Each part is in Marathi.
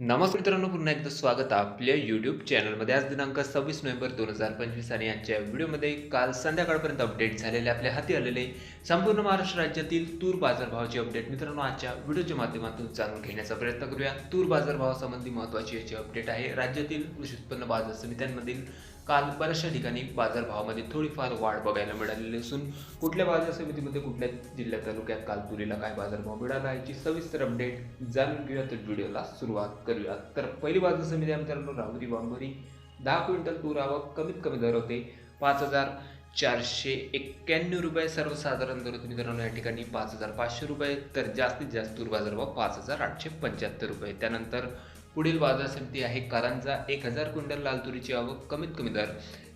नमस्कार मित्रांनो पुन्हा एकदा स्वागत आपल्या यूट्यूब चॅनलमध्ये आज दिनांक सव्वीस नोव्हेंबर दोन हजार पंचवीस आणि आजच्या व्हिडिओमध्ये काल संध्याकाळपर्यंत अपडेट झालेले आपल्या हाती आलेले संपूर्ण महाराष्ट्र राज्यातील तूर बाजारभावाची अपडेट मित्रांनो आजच्या व्हिडिओच्या माध्यमातून जाणून घेण्याचा प्रयत्न करूया. तूर बाजारभावासंबंधी महत्त्वाची याची अपडेट आहे. राज्यातील कृषी उत्पन्न बाजार समित्यांमधील काल बऱ्याचशा ठिकाणी बाजारभावामध्ये थोडीफार वाढ बघायला मिळालेली असून कुठल्या बाजार समितीमध्ये कुठल्या जिल्ह्यात तालुक्यात काल तुरीला काय बाजारभाव मिळाला याची सविस्तर अपडेट जाणून घेऊया तर व्हिडिओला सुरुवात करूया तर पहिली बाजार समिती आहे मित्रांनो राहुरी बांबरी. दहा क्विंटल तूर आवक कमीत कमी दर होते. पाच हजार चारशे एक्क्याण्णव रुपये सर्वसाधारण दर होते. मित्रांनो या ठिकाणी पाच हजार पाचशे रुपये तर जास्तीत जास्त तूर बाजारभाव पाच हजार आठशे पंच्याहत्तर रुपये. त्यानंतर पुढील बाजार समिती आहे कारंजा एक हजार क्विंटल लाल तुरीची आवक कमीत कमी दर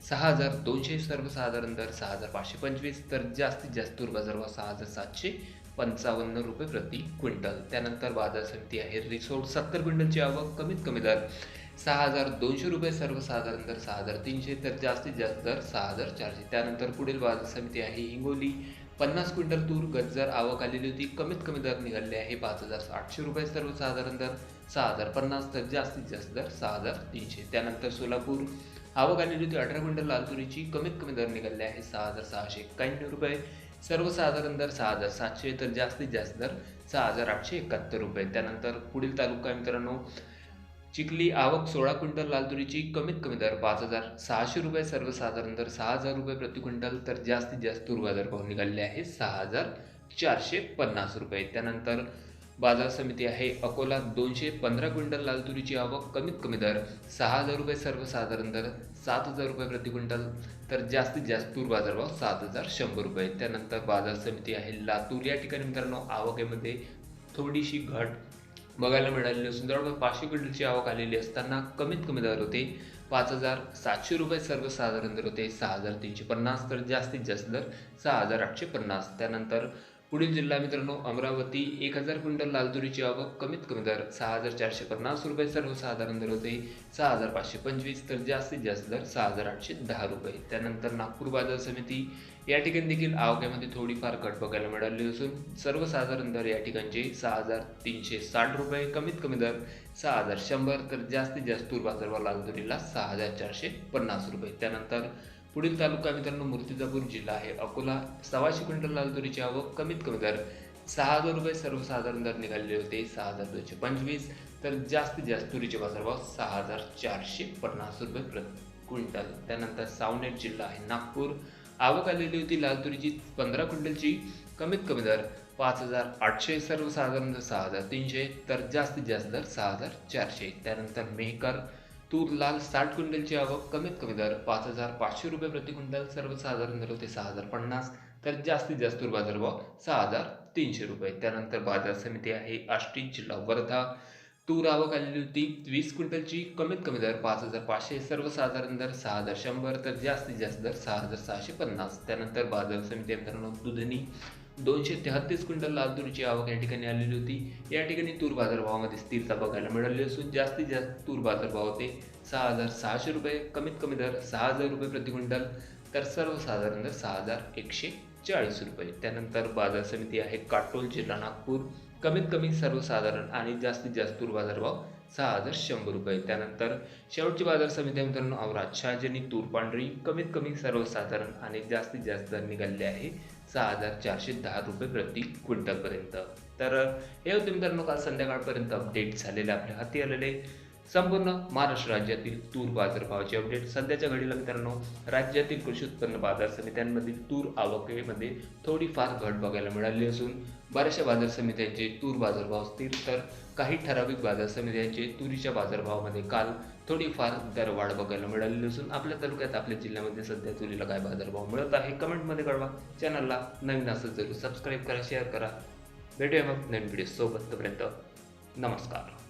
सहा हजार दोनशे सर्वसाधारण दर सहा हजार पाचशे पंचवीस तर जास्तीत जास्त तूर बाजार व सहा हजार सातशे पंचावन्न रुपये प्रति क्विंटल. त्यानंतर बाजार समिती आहे रिसोड सत्तर क्विंटलची आवक कमीत कमी दर सहा हजार दोनशे रुपये सर्वसाधारण दर सहा हजार तीनशे तर जास्तीत जास्त दर सहा हजार चारशे. त्यानंतर पुढील बाजार समिती आहे हिंगोली पन्नास क्विंटल तूर गजर आवक आलेली होती कमीत कमी दर निघाले आहे पाच हजार आठशे रुपये सर्वसाधारण दर सहा हजार पन्नास तर जास्तीत जास्त दर सहा हजार तीनशे. त्यानंतर सोलापूर आवक आलेली होती अठरा क्विंटल लाल तुरीची कमीत कमी दर निघाले आहे सहा हजार सहाशे एक्क्याण्णव रुपये. सर्वसाधारण दर सहा हजार सातशे तर जास्तीत जास्त दर सहा हजार आठशे एकाहत्तर रुपये. त्यानंतर पुढील तालुका आहे मित्रांनो चिखली आवक सोळा क्विंटल लाल तुरीची कमीत कमी दर पाच हजार सहाशे रुपये. सर्वसाधारण दर सहा हजार रुपये प्रति क्विंटल तर जास्तीत जास्त तूर दर भाव निघालेले आहे सहा हजार चारशे पन्नास रुपये. त्यानंतर बाजार समिती आहे. अकोला दोनशे पंधरा क्विंटल लाल तुरीची आवक कमीत कमी दर सहा हजार रुपये सर्वसाधारण दर सात हजार रुपये प्रति क्विंटल. तर जास्तीत जास्त तूर बाजारभाव सात हजार शंभर रुपये. त्यानंतर बाजार समिती आहे लातूर. या ठिकाणी मित्रांनो आवकेमध्ये थोडीशी घट बघायला मिळालेली असून जवळपास पाचशे क्विंटलची आवक आलेली असताना कमीत कमी दर होते पाच हजार सातशे रुपये सर्वसाधारण दर होते सहा हजार तीनशे पन्नास. तर जास्तीत जास्त दर सहा हजार आठशे पन्नास. त्यानंतर पुढील जिल्हा मित्रांनो अमरावती. एक हजार क्विंटल लालतुरीची आवक कमीत कमी दर सहा हजार चारशे पन्नास रुपये सर्वसाधारण दर होते. सहा हजार पाचशे पंचवीस तर जास्तीत जास्त दर सहा हजार आठशे दहा रुपये. त्यानंतर नागपूर बाजार समिती. या ठिकाणी देखील आवक्यामध्ये थोडीफार घट बघायला मिळाली असून सर्वसाधारण दर या ठिकाणचे सहा हजार तीनशे साठ रुपये कमीत कमी दर सहा हजार शंभर तर जास्तीत जास्त तूर बाजार व तुरीला सहा हजार चारशे पन्नास रुपये. त्यानंतर पुढील तालुका मित्रांनो मूर्तिजापूर जिल्हा आहे. अकोला सव्वाशे क्विंटल लाल तुरीची आवक कमीत कमी दर सहा हजार रुपये सर्वसाधारण दर निघालेले होते. सहा हजार दोनशे पंचवीस तर जास्तीत जास्त तुरीचे बाजारभाव सहा हजार चारशे पन्नास रुपये प्रति क्विंटल. त्यानंतर सावनेर जिल्हा आहे नागपूर. आवक आलेली होती लाल तुरीची पंधरा क्विंटलची. कमीत कमी दर पाच हजार आठशे सर्वसाधारण दर सहा हजार तीनशे तर जास्तीत जास्त दर सहा हजार चारशे. त्यानंतर मेहकर तूर लाल साठ क्विंटलची आवक कमीत कमी दर पाच हजार पाचशे रुपये प्रति क्विंटल सर्वसाधारण दर होते सहा हजार पन्नास. तर जास्तीत जास्त तूर बाजारभाव सहा हजार तीनशे रुपये. त्यानंतर बाजार समिती आहे आष्टी जिल्हा वर्धा. तूर आवक आलेली होती वीस क्विंटलची कमीत कमी दर पाच हजार पाचशे सर्वसाधारण दर सहा हजार शंभर तर जास्तीत जास्त दर सहा हजार सहाशे पन्नास. त्यानंतर बाजार समिती मित्रांनो दुधनी. दोनशे तेहत्तीस क्विंटल लाल तुरीची आवक या ठिकाणी आलेली होती. या ठिकाणी तूर बाजारभावामध्ये स्थिरता बघायला मिळाली असून जास्तीत जास्त तूर बाजारभाव होते सहा हजार सहाशे रुपये कमीत कमी दर सहा हजार रुपये प्रति क्विंटल तर सर्वसाधारण दर सहा हजार एकशे चाळीस रुपये. त्यानंतर बाजार समिती आहे काटोल जिल्हा नागपूर. कमीत कमी सर्वसाधारण आणि जास्तीत जास्त तूर बाजारभाव सहा हजार शंभर रुपये. त्यानंतर शेवटची बाजार समिती आहे मित्रांनो औरात शहाजनी तूर पांढरी. कमीत कमी सर्वसाधारण आणि जास्तीत जास्त दर निघालेले आहे सहा हजार चारशे दहा रुपये प्रति क्विंटलपर्यंत. तर हे होते मित्रांनो काल संध्याकाळपर्यंत अपडेट झालेले आपल्या हाती आलेले. संपूर्ण महाराष्ट्र राज्यातील तूर बाजारभावाचे अपडेट सध्याच्या घडीला मित्रांनो राज्यातील कृषी उत्पन्न बाजार समित्यांमधील तूर आवकेमध्ये थोडीफार घट बघायला मिळाली असून बऱ्याचशा बाजार समित्यांचे तूर बाजारभाव स्थिर तर काही ठराविक बाजार समित्यांचे तुरीच्या बाजारभावामध्ये काल थोडीफार दरवाढ बघायला मिळालेली असून आपल्या तालुक्यात आपल्या जिल्ह्यामध्ये सध्या तुरीला काय बाजारभाव मिळत आहे कमेंटमध्ये कळवा. चॅनलला नवीन असं जरूर सबस्क्राईब करा शेअर करा. भेटूया मग नवीन व्हिडिओ सोबत. तोपर्यंत नमस्कार.